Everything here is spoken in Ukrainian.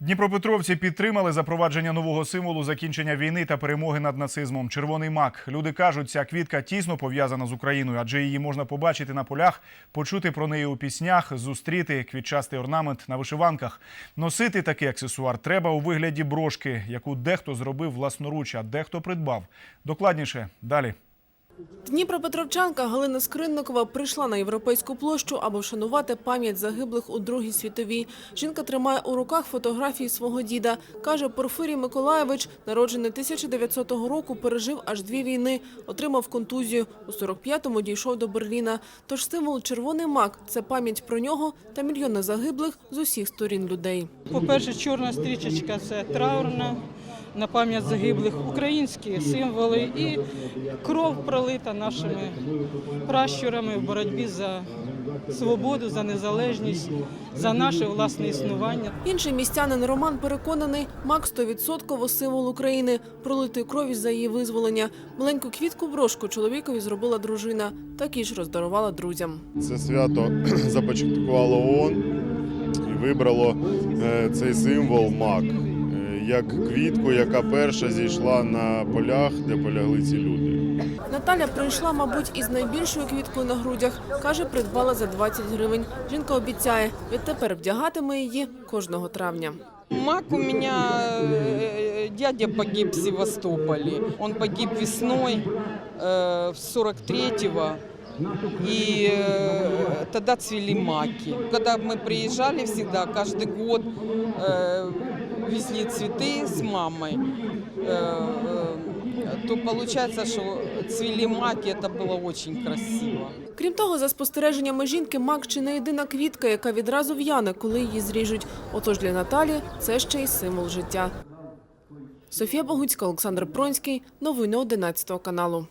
Дніпропетровці підтримали запровадження нового символу закінчення війни та перемоги над нацизмом. Червоний мак. Люди кажуть, ця квітка тісно пов'язана з Україною, адже її можна побачити на полях, почути про неї у піснях, зустріти квітчастий орнамент на вишиванках. Носити такий аксесуар треба у вигляді брошки, яку дехто зробив власноруч, а дехто придбав. Докладніше далі. Дніпропетровчанка Галина Скринникова прийшла на європейську площу, аби вшанувати пам'ять загиблих у Другій світовій. Жінка тримає у руках фотографії свого діда. Каже, Порфирій Миколаєвич, народжений 1900 року, пережив аж дві війни, отримав контузію. У 45-му дійшов до Берліна. Тож символ червоний мак – це пам'ять про нього та мільйони загиблих з усіх сторін людей. По-перше, чорна стрічечка це траурна на пам'ять загиблих українські символи і кров пролита нашими пращурами в боротьбі за свободу, за незалежність, за наше власне існування. Інший містянин Роман переконаний, мак 100% символ України, пролитої крові за її визволення. Маленьку квітку брошку чоловікові зробила дружина, такі ж роздарувала друзям. Це свято започаткувало ООН і вибрало е, цей символ мак як квітку, яка перша зійшла на полях, де полягли ці люди. Наталя прийшла, мабуть, із найбільшою квіткою на грудях. Каже, придбала за 20 гривень. Жінка обіцяє, відтепер вдягатиме її кожного травня. Мак у меня э, дядя погиб в Севастополе. Он погиб весной э, в 43-го. И э, тогда цвели маки. Когда мы приезжали всегда, каждый год э, везли цветы с мамой, э, э, то получается, что цвели маки, это было очень красиво. Крім того, за спостереженнями жінки, мак чи не єдина квітка, яка відразу в'яне, коли її зріжуть. Отож для Наталі це ще й символ життя. Софія Богуцька, Олександр Пронський. Новини 11 каналу.